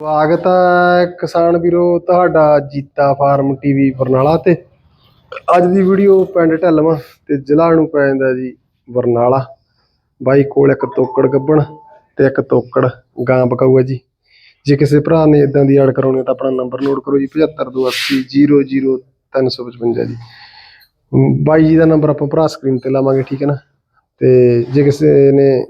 ਸਵਾਗਤ ਹੈ ਕਿਸਾਨ ਵੀਰੋ ਤੁਹਾਡਾ ਜੀਤਾ ਫਾਰਮ ਟੀਵੀ ਬਰਨਾਲਾ ਤੇ। ਅੱਜ ਦੀ ਵੀਡੀਓ ਪਿੰਡ ਢੱਲਵਾਂ ਤੇ ਜ਼ਿਲ੍ਹਾ ਨੂੰ ਪੈ ਜਾਂਦਾ ਜੀ ਬਰਨਾਲਾ। ਬਾਈ ਕੋਲ ਇੱਕ ਤੋਕੜ ਗੱਬਣ ਤੇ ਇੱਕ ਤੋਕੜ ਗਾਂ ਬਕਾਊ ਹੈ ਜੀ। ਜੇ ਕਿਸੇ ਭਰਾ ਨੇ ਇਦਾਂ ਦੀ ਐਡ ਕਰਾਉਣੀ ਹੈ ਤਾਂ ਆਪਣਾ ਨੰਬਰ ਨੋਟ ਕਰੋ ਜੀ 7528000355 ਜੀ। ਬਾਈ ਜੀ ਦਾ ਨੰਬਰ ਆਪਾਂ ਭਰਾ ਸਕਰੀਨ ਤੇ ਲਾਵਾਂਗੇ ਠੀਕ ਹੈ ਨਾ? ਤੇ ਜੇ ਕਿਸੇ ਨੇ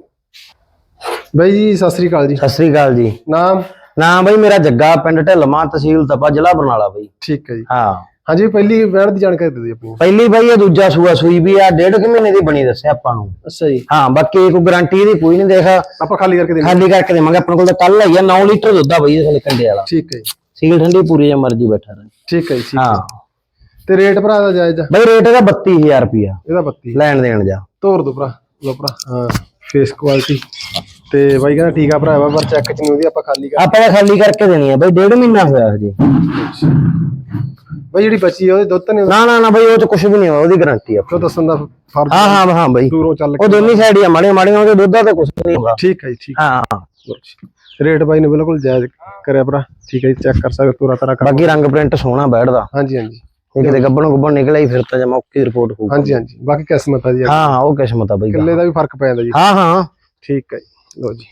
ਬਾਈ ਜੀ ਸਤਿ ਸ੍ਰੀ ਅਕਾਲ ਜੀ। ਸਤਿ ਸ੍ਰੀ ਅਕਾਲ ਜੀ। ਨਾਮ? ਨਾਮ ਬਈ ਮੇਰਾ ਜੱਗਾ ਪਿੰਡ ਢਿੱਲਵਾਂ ਤਹਿਸੀਲ ਤਪਾ ਜ਼ਿਲ੍ਹਾ ਬਰਨਾਲਾ ਬਈ। ਠੀਕ ਹੈ ਜੀ। ਹਾਂ। ਹਾਂਜੀ ਪਹਿਲੀ ਵੈਣ ਦੀ ਜਾਣਕਾਰੀ ਦੇ ਦਿਓ ਆਪਣੀ। ਪਹਿਲੀ ਬਈ ਇਹ ਦੂਜਾ ਸੂਆ ਸੂਈ ਵੀ ਆ ਡੇਢ ਕੁ ਮਹੀਨੇ ਦੀ ਬਣੀ ਦੱਸਿਆ ਆਪਾਂ ਨੂੰ। ਅੱਛਾ ਜੀ। ਹਾਂ ਬਾਕੀ ਕੋਈ ਗਾਰੰਟੀ ਇਹਦੀ ਕੋਈ ਨਹੀਂ ਦੇਖ। ਆਪਾਂ ਖਾਲੀ ਕਰਕੇ ਦੇਣੀ ਖਾਲੀ ਕਰਕੇ ਦੇਵਾਂਗੇ ਆਪਣੇ ਕੋਲ ਤਾਂ ਕੱਲ ਆਈ ਆ 9 ਲੀਟਰ ਦੁੱਧ ਆ ਬਈ ਇਹਦੇ ਕੰਡੇ ਵਾਲਾ। ਠੀਕ ਹੈ ਜੀ। ਸੀਲ ਠੰਡੀ ਪੂਰੀ ਜਾਂ ਮਰਜ਼ੀ ਬੈਠਾ ਰਹੇ। ਠੀਕ ਹੈ ਜੀ ਠੀਕ ਹਾਂ। ਤੇ ਰੇਟ ਭਰਾ ਦਾ ਜਾਇਜ਼ ਆ? ਬਈ ਰੇਟ ਇਹਦਾ 32000 ਰੁਪਿਆ ਇਹਦਾ 32 ਲੈਣ ਦੇਣ ਜਾ। ਤੋਰ ਦੋ ਭਰਾ ਲੋ ਭਰਾ। ਹਾਂ ਫੇਸ ਕੁਆਲਿਟੀ ਤੇ ਬਾਈ ਕਹਿੰਦਾ ਠੀਕ ਆ ਭਰਾਵਾ ਪਰ ਚੈੱਕ ਚ ਨਹੀਂ ਉਹਦੀ ਆਪਾਂ ਖਾਲੀ ਕਰ ਆਪਾਂ ਤਾਂ ਖਾਲੀ ਕਰਕੇ ਦੇਣੀ ਆ ਬਈ ਡੇਢ ਮਹੀਨਾ ਹੋਇਆ ਹਜੇ। ਬਾਈ ਜਿਹੜੀ ਬੱਚੀ ਆ ਉਹਦੇ ਦੁੱਧ ਤਾਂ ਨਹੀਂ ਨਾ ਨਾ ਨਾ ਬਈ ਉਹ ਚ ਕੁਝ ਵੀ ਨਹੀਂ ਹੋਇਆ ਉਹਦੀ ਗਾਰੰਟੀ ਆ। ਕਿਉਂ ਦੱਸਣ ਦਾ ਫਰਜ਼ ਹਾਂ ਹਾਂ ਹਾਂ ਬਈ। ਦੂਰੋਂ ਚੱਲ ਉਹ ਕੇ ਦੋਨੀ ਸਾਈਡ ਹੀ ਆ ਮਾੜੇ ਮਾੜੇ ਉਹਦੇ ਦੁੱਧ ਤਾਂ ਕੁਝ ਨਹੀਂ ਹੋਗਾ ਠੀਕ ਹੈ ਜੀ ਠੀਕ ਹਾਂ। ਰੇਟ ਬਾਈ ਨੇ ਬਿਲਕੁਲ ਜਾਇਜ਼ ਕਰਿਆ ਭਰਾ। ਠੀਕ ਹੈ ਜੀ ਚੈੱਕ ਕਰ ਸਕਦੇ ਪੂਰਾ ਤਰ੍ਹਾਂ ਕਰ ਬਾਕੀ ਰੰਗ ਪ੍ਰਿੰਟ ਸੋਹਣਾ ਬੈਠਦਾ। ਹਾਂਜੀ ਹਾਂਜੀ। ਇਹ ਕਿਤੇ ਗੱਬਣ ਗੁੱਬਣ ਨਿਕਲਿਆ ਹੀ ਫਿਰ ਤਾਂ ਜਮਾ ਓਕੇ ਰਿਪੋਰਟ ਹੋਊ ਹਾਂਜੀ ਹਾਂਜੀ। ਬਾਕੀ ਕਿਸਮਤ ਆ ਜੀ। ਹਾਂ ਹਾਂ ਉਹ ਕਿਸਮਤ ਆ ਬਈ। ਕਿੱਲੇ ਦਾ ਵੀ ਫ਼ਰਕ ਪੈ ਜਾਂਦਾ ਜੀ। ਹਾਂ ਹਾਂ। ਠੀਕ ਹੈ ਜੀ। ਲਓ ਜੀ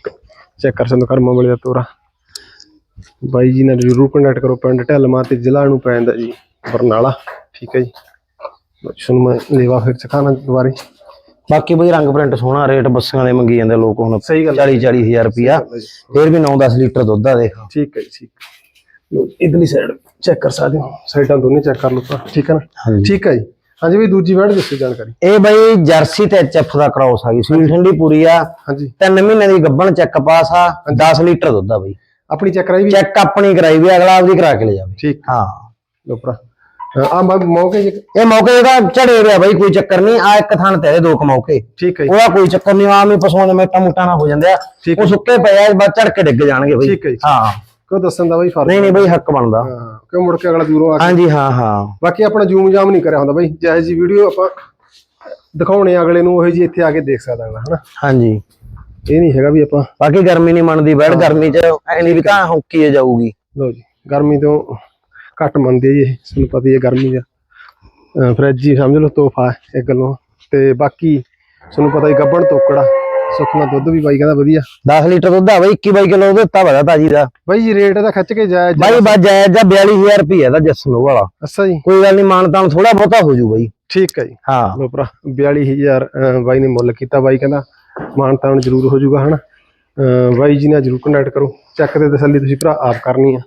ਚੈੱਕ ਕਰ ਸਕਦੇ ਕਰਮਾ ਵਾਲੇ ਦਾ ਤੋਰਾ। ਬਾਈ ਜੀ ਨਾਲ ਜਰੂਰ ਕੰਟੈਕਟ ਕਰੋ ਪਿੰਡ ਢਲਮਾ ਤੇ ਜ਼ਿਲ੍ਹਾ ਨੂੰ ਪੈ ਜਾਂਦਾ ਜੀ ਬਰਨਾਲਾ। ਠੀਕ ਹੈ ਜੀ। ਤੁਹਾਨੂੰ ਮੈਂ ਲੇਵਾ ਫਿਰ ਸਿਖਾਣਾ ਦੁਬਾਰੇ। ਬਾਕੀ ਬਈ ਰੰਗ ਪ੍ਰਿੰਟ ਸੋਹਣਾ ਰੇਟ ਬੱਸਾਂ ਦੇ ਮੰਗੀ ਜਾਂਦੇ ਲੋਕ ਹੁਣ ਸਹੀ ਗੱਲ 40 40 ਹਜ਼ਾਰ ਰੁਪਿਆ ਫਿਰ ਵੀ 9-10 ਲੀਟਰ ਦੁੱਧ ਆ ਦੇਖ। ਠੀਕ ਹੈ ਠੀਕ ਜੀ, ਇਧਰਲੀ ਸਾਈਡ ਚੈੱਕ ਕਰ ਸਕਦੇ ਹੋ। ਸਾਈਡਾਂ ਦੋਨੇ ਚੈੱਕ ਕਰ ਲਓ ਤਾਂ। ਠੀਕ ਹੈ ਨਾ? ਠੀਕ ਹੈ ਜੀ। ਹਾਂਜੀ ਵੀ ਦੂਜੀ ਵਰਡ ਦੱਸੋ ਜਾਣਕਾਰੀ। ਇਹ ਬਈ ਜਰਸੀ ਤੇ ਐਚਐਫ ਦਾ ਕ੍ਰਾਸ ਆ ਗਈ ਸੀਲ ਠੰਡੀ ਪੂਰੀ ਆ। ਹਾਂਜੀ। ਤਿੰਨ ਮਹੀਨੇ ਦੀ ਗੱਬਣ ਚੈੱਕ ਪਾਸ ਆ 10 ਲੀਟਰ ਦੁੱਧ ਆ ਬਈ। ਆਪਣੀ ਚੈੱਕ ਕਰਾਈ ਵੀ? ਚੈੱਕ ਆਪਣੀ ਕਰਾਈ ਵੀ ਅਗਲਾ ਆਪਦੀ ਕਰਾ ਕੇ ਲੈ ਜਾਵੇ। ਠੀਕ। ਹਾਂ। ਲੋ ਭਰਾ। ਆ ਮੌਕੇ ਇਹ ਮੌਕੇ ਦਾ ਝੜੇ ਰਿਹਾ ਬਈ ਕੋਈ ਚੱਕਰ ਨਹੀਂ। ਆ ਇੱਕ ਥਣ ਤੇ ਦੋ ਕੁ ਮੌਕੇ। ਠੀਕ ਹੈ ਉਹਦਾ ਕੋਈ ਚੱਕਰ ਨਹੀਂ ਆਮ ਹੀ ਪਸ਼ੂਆਂ ਦੇ ਮੇਟਾ ਮੁੱਟਾ ਨਾ ਹੋ ਜਾਂਦੇ ਆ। ਉਹ ਸੁੱਕੇ ਪਏ ਆ ਬਸ ਝੜ ਕੇ ਡਿੱਗ ਜਾਣਗੇ ਬਈ। ਠੀਕ ਹੈ ਹਾਂ। ਕਿਉਂ ਦੱਸਣ ਦਾ ਬਾਈ ਫ਼ਰਕ ਨਹੀਂ ਨਹੀਂ ਬਈ ਹੱਕ ਬਣਦਾ। ਹਾਂ ਕਿਉਂ ਮੁੜ ਕੇ ਅਗਲਾ ਦੂਰੋਂ ਆ ਕੇ ਹਾਂਜੀ ਹਾਂ ਹਾਂ। ਬਾਕੀ ਆਪਣਾ ਜੂਮ ਜਾਮ ਨਹੀਂ ਕਰਿਆ ਹੁੰਦਾ ਬਾਈ। ਜਿਹੋ ਜੀ ਵੀਡੀਓ ਆਪਾਂ ਦਿਖਾਉਣੇ ਆ ਅਗਲੇ ਨੂੰ ਉਹੀ ਜੀ ਇੱਥੇ ਆ ਕੇ ਦੇਖ ਸਕਦਾ ਅਗਲਾ ਹਨਾ? ਹਾਂਜੀ। ਇਹ ਨਹੀਂ ਹੈਗਾ ਵੀ ਆਪਾਂ ਬਾਕੀ ਗਰਮੀ ਨਹੀਂ ਮੰਨਦੀ ਬੈੜ ਗਰਮੀ ਚ ਐ ਨਹੀਂ ਵੀ ਤਾਂ ਹੌਕੀ ਜਾਊਗੀ। ਲਓ ਜੀ ਗਰਮੀ ਤੋਂ ਘੱਟ ਮੰਨਦੀ ਹੈ ਜੀ ਇਹ ਤੁਹਾਨੂੰ ਪਤਾ ਹੀ ਹੈ ਗਰਮੀ ਦਾ। ਫਰਿੱਜ ਹੀ ਸਮਝ ਲਓ ਤੋਹਫਾ ਹੈ ਇੱਕ ਗੱਲੋਂ। ਤੇ ਬਾਕੀ ਤੁਹਾਨੂੰ ਪਤਾ ਹੀ ਗੱਬਣ ਤੋਕੜਾ। ਸੁੱਕਣਾ ਦੁੱਧ ਵੀ ਬਾਈ ਕਹਿੰਦਾ ਵਧੀਆ। 10 ਲੀਟਰ ਦੁੱਧ ਆ ਬਈ 21 ਬਾਈ ਕਿਲੋ ਦਿੱਤਾ ਵਦਾ ਤਾਜੀ ਦਾ। ਬਾਈ ਜੀ ਰੇਟ ਇਹਦਾ ਖਿੱਚ ਕੇ ਜਾਇਜ਼ ਬਾਈ ਬਸ ਜਾਇਜ਼ ਜਾਂ 42000 ਰੁਪਏ ਦਾ ਜਸਨੋ ਵਾਲਾ। ਅੱਛਾ ਜੀ। ਕੋਈ ਗੱਲ ਨਹੀਂ ਮਾਨਤਾਨ ਥੋੜਾ ਬਹੁਤਾ ਹੋ ਜੂ ਬਈ। ਠੀਕ ਹੈ ਜੀ। ਹਾਂ। ਲੋ ਭਰਾ 42000 ਅਹ ਬਾਈ ਨੇ ਮੁੱਲ ਕੀਤਾ। ਬਾਈ ਕਹਿੰਦਾ ਮਾਨ ਤਾਨ ਜ਼ਰੂਰ ਹੋ ਜਾਊਗਾ ਹਨਾ? ਬਾਈ ਜੀ ਨਾਲ ਜ਼ਰੂਰ ਕੰਟੈਕਟ ਕਰੋ। ਚੈੱਕ ਤੇ ਤਸੱਲੀ ਤੁਸੀਂ ਭਰਾ ਆਪ ਕਰਨੀ ਆ।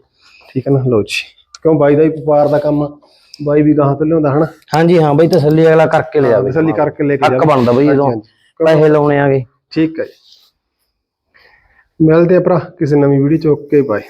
ਠੀਕ ਹੈ ਨਾ? ਲੋ ਜੀ। ਕਿਉਂ ਬਾਈ ਦਾ ਹੀ ਵਪਾਰ ਦਾ ਕੰਮ ਆ। ਬਾਈ ਵੀ ਗਾਹਾਂ ਤੋਂ ਲਿਆਉਂਦਾ ਹਨਾ? ਹਾਂਜੀ ਹਾਂ ਬਈ ਤਸੱਲੀ ਅਗਲਾ ਕਰਕੇ ਲੈ ਜਾਵੇ ਤਸੱਲੀ ਕਰਕੇ ਲੈ ਕੇ ਹੱਕ ਜਾਵੇ ਬਣਦਾ ਬਈ ਜਦੋਂ। ਪੈਸੇ ਲਾਉਣੇ ਆਗੇ। ਠੀਕ ਹੈ ਜੀ। ਮਿਲਦੇ ਆ ਭਰਾ ਕਿਸੇ ਨਵੀਂ ਵੀਡੀਓ ਚ। Okay bye